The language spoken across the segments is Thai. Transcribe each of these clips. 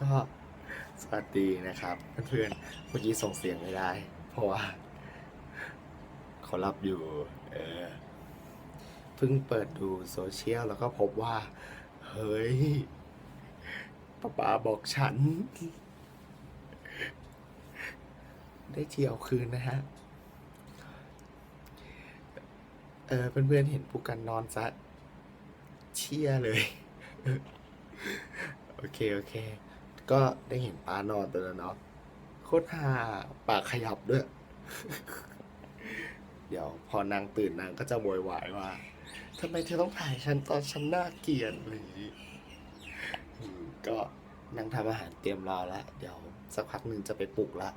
ก็สวัสดีนะครับ เพื่อนๆเมื่อกี้ส่งเสียงไม่ได้ เพราะว่าเขารับอยู่เออเพิ่งเปิดดูโซเชียลแล้วก็พบว่า เฮ้ยป้าป๋าบอกฉัน ได้เที่ยวคืนนะฮะเออเพื่อนๆเห็นปูกันนอนซะเชี่ยเลย โอเค โอเค ก็ได้เห็นป้านอนตัวแล้วเนาะโคตรห่าปากขยับด้วย เดี๋ยวพอนางตื่นนางก็จะโวยวายว่าทำไมเธอต้องถ่ายฉันตอนฉันน่าเกลียดอะไรอย่างนี้ก็นางทำอาหารเตรียมรอแล้ว เดี๋ยวสักพักหนึ่งจะไปปลุกละ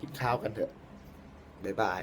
กินข้าวกันเถอะ บ๊ายบาย